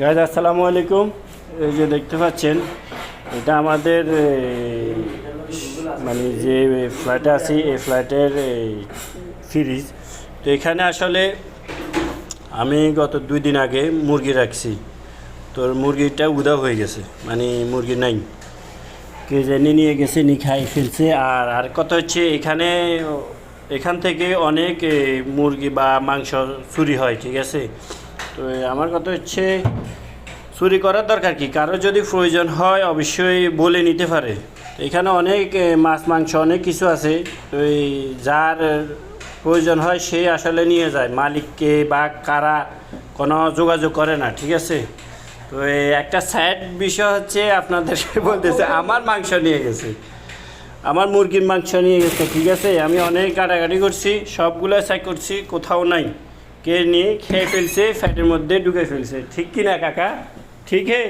Guys আসসালামু আলাইকুম এই যে দেখতে পাচ্ছেন, এটা আমাদের মানে যে ফ্ল্যাটে আছি, এই ফ্ল্যাটের ফ্রিজ তো এখানে আসলে আমি গত দুই দিন আগে মুরগি রাখছি। তোর মুরগিটা উদা হয়ে গেছে মানে মুরগি নাই। কে জানি নিয়ে গেছে নি খাই ফেলছে। আর আর কত হচ্ছে, এখানে, এখান থেকে অনেক মুরগি বা মাংস চুরি হয়, ঠিক আছে? তো আমার কথা হচ্ছে, চুরি করার দরকার কি? কারও যদি প্রয়োজন হয়, অবশ্যই বলে নিতে পারে। এখানে অনেক মাছ, মাংস অনেক কিছু আছে। তো এই যার প্রয়োজন হয়, সে আসলে নিয়ে যায়। মালিককে বা কারা কোনো যোগাযোগ করে না, ঠিক আছে? তো একটা স্যাড বিষয় হচ্ছে, আপনাদেরকে বলতেছে, আমার মাংস নিয়ে গেছে। আমার মুরগির মাংস নিয়ে গেছে, ঠিক আছে? আমি অনেক কাটাকাটি করছি সবগুলো চেক করছি, কোথাও নাই। কে নিয়ে খেয়ে ফেলছে ফ্যাটের মধ্যে ঢুকে ফেলছে। ঠিক কি না কাকা? ঠিক হে?